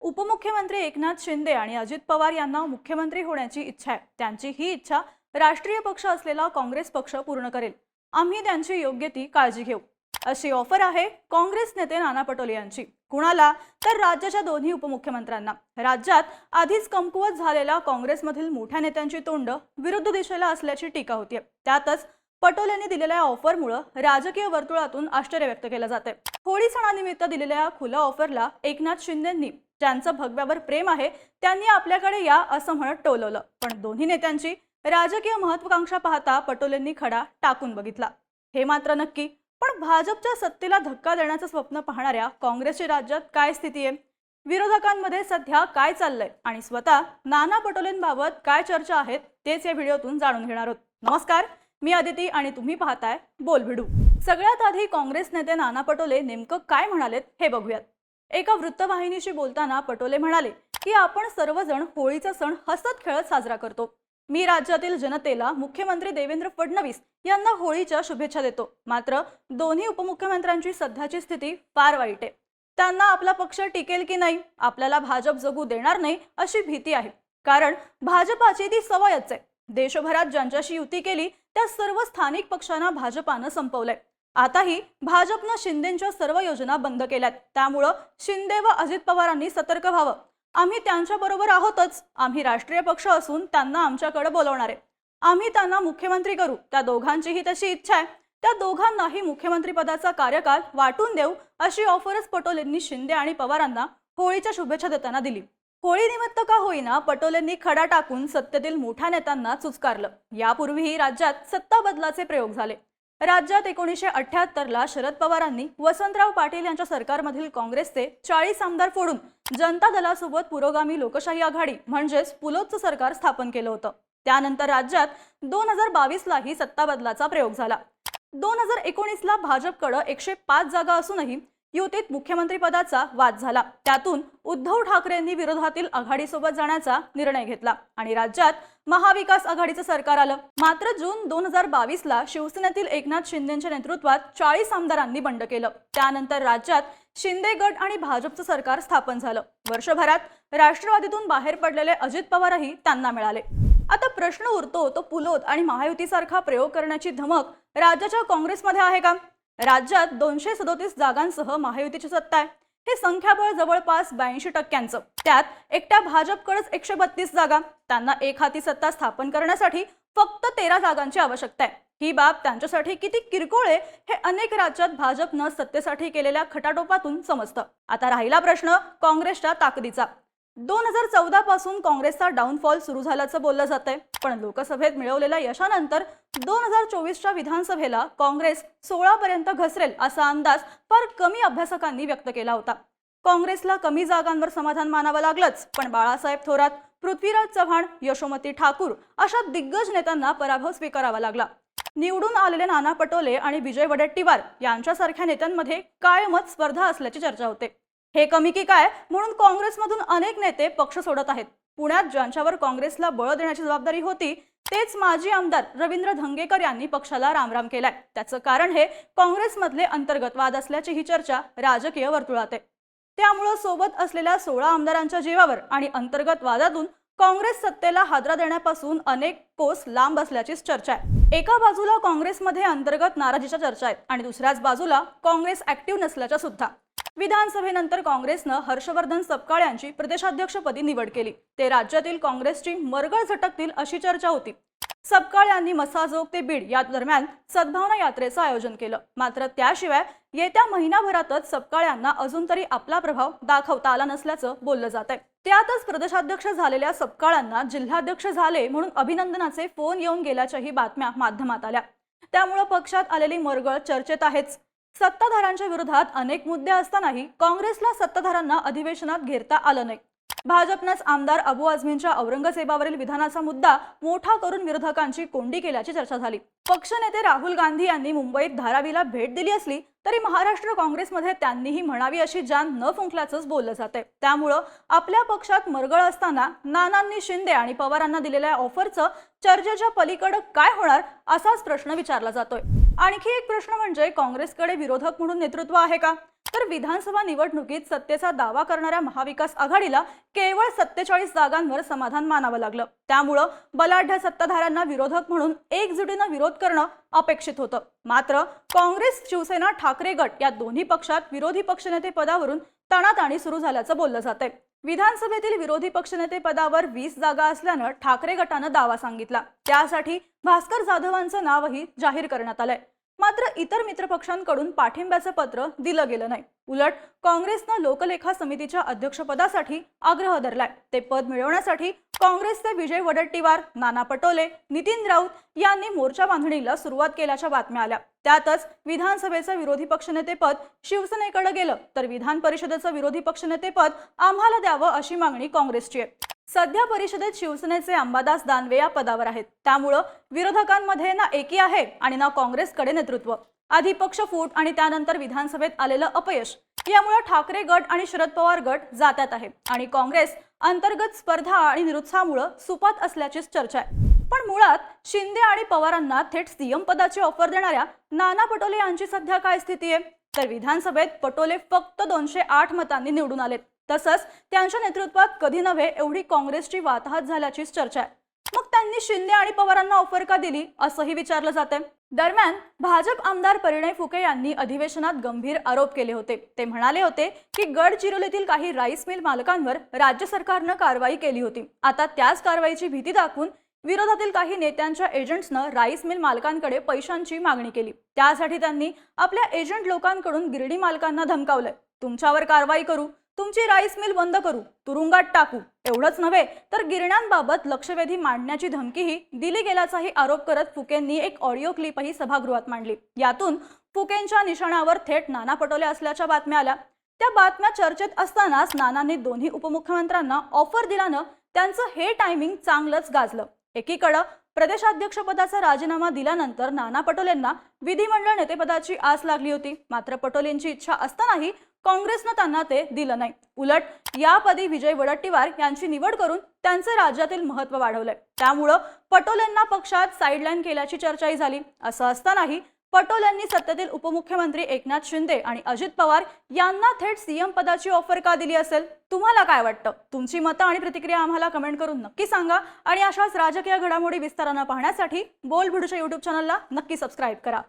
उपमुख्यमंत्री एकनाथ शिंदे आणि अजित पवार यांना मुख्यमंत्री होण्याची इच्छा आहे. त्यांची ही इच्छा राष्ट्रीय पक्ष असलेला काँग्रेस पक्ष पूर्ण करेल. आम्ही त्यांची योग्य ती काळजी घेऊ. अशी ऑफर आहे काँग्रेस नेते नाना पटोले यांची. कुणाला? तर राज्याच्या दोन्ही उपमुख्यमंत्र्यांना. राज्यात आधीच कमकुवत झालेल्या काँग्रेसमधील मोठ्या नेत्यांची तोंड विरुद्ध दिशेला असल्याची टीका होतीये. त्यातच पटोल यांनी दिलेल्या ऑफरमुळं राजकीय वर्तुळातून आश्चर्य व्यक्त केलं जाते होळी सणानिमित्त दिलेल्या या खुल्या ऑफरला एकनाथ शिंदेंनी ज्यांचं भगव्यावर प्रेम आहे त्यांनी आपल्याकडे या असं म्हणत टोलवलं. पण दोन्ही नेत्यांची राजकीय महत्वाकांक्षा पाहता पटोलेंनी खडा टाकून बघितला. हे मात्र नक्की. पण भाजपच्या सत्तेला धक्का देण्याचं स्वप्न पाहणाऱ्या काँग्रेसची राज्यात काय स्थिती आहे? विरोधकांमध्ये सध्या काय चाललंय? आणि स्वतः नाना पटोलेंबाबत काय चर्चा आहेत? तेच या व्हिडिओतून जाणून घेणार आहोत. नमस्कार. मी अदिती आणि तुम्ही पाहताय बोलभिडू. सगळ्यात आधी काँग्रेस नेते नाना पटोले नेमकं काय म्हणालेत हे बघूयात. एका वृत्तवाहिनीशी बोलताना पटोले म्हणाले की आपण सर्वजण होळीचा सण हसत खेळत साजरा करतो. मी राज्यातील जनतेला मुख्यमंत्री देवेंद्र फडणवीस यांना होळीच्या शुभेच्छा देतो. मात्र दोन्ही उपमुख्यमंत्र्यांची सध्याची स्थिती फार वाईट आहे. त्यांना आपला पक्ष टिकेल की नाही आपल्याला भाजप जगू देणार नाही अशी भीती आहे. कारण भाजपाची ती सवयच आहे. देशभरात ज्यांच्याशी युती केली त्या सर्व स्थानिक पक्षांना भाजपानं संपवलंय. आताही भाजपनं शिंदेच्या सर्व योजना बंद केल्यात. त्यामुळं शिंदे व अजित पवारांनी सतर्क व्हावं. आम्ही त्यांच्याबरोबर आहोतच. आम्ही राष्ट्रीय पक्ष असून त्यांना आमच्याकडे बोलवणार. आहे आम्ही त्यांना मुख्यमंत्री करू. त्या दोघांचीही तशी इच्छा आहे. त्या दोघांनाही मुख्यमंत्री पदाचा कार्यकाल वाटून देऊ अशी ऑफरच पटोलेंनी शिंदे आणि पवारांना होळीच्या शुभेच्छा देताना दिली. होळी निमित्त का होईना पटोलेंनी खडा टाकून सत्तेतील मोठ्या नेत्यांना चुचकारलं. यापूर्वीही राज्यात सत्ता बदलाचे प्रयोग झाले. राज्यात एकोणीसशे अठ्याहत्तरला शरद पवारांनी वसंतराव पाटील यांच्या सरकारमधील काँग्रेसचे चाळीस आमदार फोडून जनता दलासोबत पुरोगामी लोकशाही आघाडी म्हणजेच पुलोदचं सरकार स्थापन केलं होतं. त्यानंतर राज्यात दोन हजार बावीसलाही सत्ता बदलाचा प्रयोग झाला. दोन हजार एकोणीसला भाजपकडं एकशे पाच जागा असूनही युतीत मुख्यमंत्रीपदाचा वाद झाला. त्यातून उद्धव ठाकरेंनी विरोधातील आघाडीसोबत जाण्याचा निर्णय घेतला आणि राज्यात महाविकास आघाडीचं सरकार आलं. मात्र जून दोन हजार बावीस ला शिवसेनेतील एकनाथ शिंदेच्या नेतृत्वात चाळीस आमदारांनी बंड केलं. त्यानंतर राज्यात शिंदे गट आणि भाजपचं सरकार स्थापन झालं. वर्षभरात राष्ट्रवादीतून बाहेर पडलेले अजित पवारही त्यांना मिळाले. आता प्रश्न उरतो तो पुलोद आणि महायुतीसारखा प्रयोग करण्याची धमक राज्याच्या काँग्रेसमध्ये आहे का? राज्यात दोनशे सदोतीस जागांसह महायुतीची सत्ता आहे. हे संख्याबळ जवळपास ब्याऐंशी टक्क्यांचं. त्यात एकट्या भाजपकडेच एकशे बत्तीस जागा. त्यांना एक हाती सत्ता स्थापन करण्यासाठी फक्त तेरा जागांची आवश्यकता आहे. ही बाब त्यांच्यासाठी किती किरकोळ आहे हे अनेक राज्यात भाजपनं सत्तेसाठी केलेल्या खटाटोपातून समजतं. आता राहिला प्रश्न काँग्रेसच्या ताकदीचा. दोन हजार चौदा पासून काँग्रेसचा डाऊनफॉल सुरू झाल्याचं बोललं जातंय. पण लोकसभेत मिळवलेल्या यशानंतर दोन हजार चोवीसच्या विधानसभेला काँग्रेस सोळा पर्यंत घसरेल असा अंदाज फार कमी अभ्यासकांनी व्यक्त केला होता. काँग्रेसला कमी जागांवर समाधान मानावं लागलंच पण बाळासाहेब थोरात पृथ्वीराज चव्हाण यशोमती ठाकूर अशा दिग्गज नेत्यांना पराभव स्वीकारावा लागला. निवडून आलेले नाना पटोले आणि विजय वडेट्टीवार यांच्यासारख्या नेत्यांमध्ये कायमच स्पर्धा असल्याची चर्चा होते. हे कमी की काय? म्हणून काँग्रेसमधून अनेक नेते पक्ष सोडत आहेत. पुण्यात ज्यांच्यावर काँग्रेसला बळ देण्याची जबाबदारी होती तेच माजी आमदार रवींद्र धंगेकर यांनी पक्षाला रामराम केलाय. त्याचं कारण हे काँग्रेसमधले अंतर्गत वाद असल्याची ही चर्चा राजकीय वर्तुळात आहे. त्यामुळं सोबत असलेल्या सोळा आमदारांच्या जीवावर आणि अंतर्गत वादातून काँग्रेस सत्तेला हादरा देण्यापासून अनेक कोस लांब असल्याचीच चर्चा आहे. एका बाजूला काँग्रेसमध्ये अंतर्गत नाराजीच्या चर्चा आहेत आणि दुसऱ्याच बाजूला काँग्रेस ऍक्टिव्ह नसल्याच्या सुद्धा. विधानसभेनंतर काँग्रेसनं हर्षवर्धन सपकाळ यांची प्रदेशाध्यक्षपदी निवड केली. ते राज्यातील काँग्रेसची मरगळ झटकतील अशी चर्चा होती. सपकाळ यांनी मसाजोग ते बीड या दरम्यान सद्भावना यात्रेचं आयोजन केलं. मात्र त्याशिवाय येत्या महिनाभरातच सपकाळ यांना अजून तरी आपला प्रभाव दाखवता आला नसल्याचं बोललं जात आहे त्यातच प्रदेशाध्यक्ष झालेल्या सपकाळांना जिल्हाध्यक्ष झाले म्हणून अभिनंदनाचे फोन येऊन गेल्याच्याही बातम्या माध्यमात आल्या. त्यामुळं पक्षात आलेली मरगळ चर्चेत आहेच. सत्ताधाऱ्यांच्या विरोधात अनेक मुद्दे असतानाही काँग्रेसला सत्ताधाऱ्यांना अधिवेशनात घेरता आलं नाही. भाजपनंच आमदार अबू आझमींच्या औरंगजेबावरील विधानाचा मुद्दा मोठा करून विरोधकांची कोंडी केल्याची चर्चा झाली. पक्षनेते राहुल गांधी यांनी मुंबईत धारावीला भेट दिली असली तरी महाराष्ट्र काँग्रेसमध्ये त्यांनीही म्हणावी अशी जान न फुंकल्याचंच बोललं जाते त्यामुळं आपल्या पक्षात मरगळ असताना नानांनी शिंदे आणि पवारांना दिलेल्या ऑफरचं चर्चेच्या पलीकडं काय होणार असाच प्रश्न विचारला जातोय. आणखी एक प्रश्न म्हणजे काँग्रेसकडे विरोधक म्हणून नेतृत्व आहे का? तर विधानसभा निवडणुकीत सत्तेचा दावा करणाऱ्या महाविकास आघाडीला केवळ सत्तेचाळीस जागांवर समाधान मानावं लागलं. त्यामुळं बलाढ्य सत्ताधाऱ्यांना विरोधक म्हणून एकजुटीनं विरोध करणं अपेक्षित होतं. मात्र काँग्रेस शिवसेना ठाकरे गट या दोन्ही पक्षात विरोधी पक्षनेते पदावरून तणाताणी सुरू झाल्याचं बोललं जातंय. विधानसभेतील विरोधी पक्षनेते पदावर वीस जागा असल्यानं ठाकरे गटानं दावा सांगितला. त्यासाठी भास्कर जाधवांचं नावही जाहीर करण्यात आलंय. मात्र इतर मित्रपक्षांकडून पाठिंब्याचं पत्र दिलं गेलं नाही. उलट काँग्रेसनं लोकलेखा समितीच्या अध्यक्षपदासाठी आग्रह धरलाय. ते पद मिळवण्यासाठी काँग्रेसचे विजय वडट्टीवार नाना पटोले नितीन राऊत यांनी मोर्चा बांधणीला सुरुवात केल्याच्या बातम्या आल्या. त्यातच विधानसभेचं विरोधी पक्षनेतेपद शिवसेनेकडे गेलं तर विधान परिषदेचं विरोधी पक्षनेतेपद आम्हाला द्यावं अशी मागणी काँग्रेसची आहे. सध्या परिषदेत शिवसेनेचे अंबादास दानवे या पदावर आहेत. त्यामुळं विरोधकांमध्ये ना एकी आहे आणि ना काँग्रेसकडे नेतृत्व. आधी पक्ष फूट आणि त्यानंतर विधानसभेत आलेलं अपयश यामुळे ठाकरे गट आणि शरद पवार गट जात्यात आहे. आणि काँग्रेस अंतर्गत स्पर्धा आणि निरुत्साहामुळे सुपात असल्याचीच चर्चा आहे. पण मुळात शिंदे आणि पवारांना थेट सीएम पदाची ऑफर देणाऱ्या नाना पटोले यांची सध्या काय स्थिती आहे? तर विधानसभेत पटोले फक्त दोनशे आठ मतांनी निवडून आलेत. तसंच त्यांच्या नेतृत्वात कधी नव्हे एवढी काँग्रेसची वाताहत झाल्याचीच चर्चा आहे. मग त्यांनी शिंदे आणि पवारांना ऑफर का दिली असंही विचारलं जाते दरम्यान भाजप आमदार परिणय फुके यांनी अधिवेशनात गंभीर आरोप केले होते. ते म्हणाले होते की गडचिरोलीतील काही राईस मिल मालकांवर राज्य सरकारनं कारवाई केली होती. आता त्याच कारवाईची भीती दाखवून विरोधातील काही नेत्यांच्या एजंट्सनं राईस मिल मालकांकडे पैशांची मागणी केली. त्यासाठी त्यांनी आपल्या एजंट लोकांकडून गिरणी मालकांना धमकावलंय. तुमच्यावर कारवाई करू तुमची राईस मिल बंद करू तुरुंगात टाकू एवढंच नव्हे तर गिरण्यांबाबत लक्षवेधी मांडण्याची धमकीही दिली गेल्याचाही आरोप करत फुकेंनी एक ऑडिओ क्लिपही सभागृहात मांडली. यातून फुकेंच्या निशाणावर थेट नाना पटोले असल्याच्या बातम्या आल्या. त्या बातम्या चर्चेत असतानाच नानांनी दोन्ही उपमुख्यमंत्र्यांना ऑफर दिल्यानं त्यांचं हे टायमिंग चांगलंच गाजलं. एकीकडं प्रदेशाध्यक्षपदाचा राजीनामा दिल्यानंतर नाना पटोलेंना विधिमंडळ नेतेपदाची आस लागली होती. मात्र पटोलेंची इच्छा असतानाही काँग्रेसनं त्यांना ते दिलं नाही. उलट यापदी विजय वडट्टीवार यांची निवड करून त्यांचं राज्यातील महत्त्व वाढवलंय. त्यामुळं पटोलेंना पक्षात साईडलाईन केल्याची चर्चाही झाली. असं असतानाही पटोलेंनी सत्तेतील उपमुख्यमंत्री एकनाथ शिंदे आणि अजित पवार यांना थेट सीएम पदाची ऑफर का दिली असेल? तुम्हाला काय वाटतं? तुमची मतं आणि प्रतिक्रिया आम्हाला कमेंट करून नक्की सांगा. आणि अशाच राजकीय घडामोडी विस्तारानं पाहण्यासाठी बोल भिडूच्या युट्यूब चॅनलला नक्की सबस्क्राईब करा.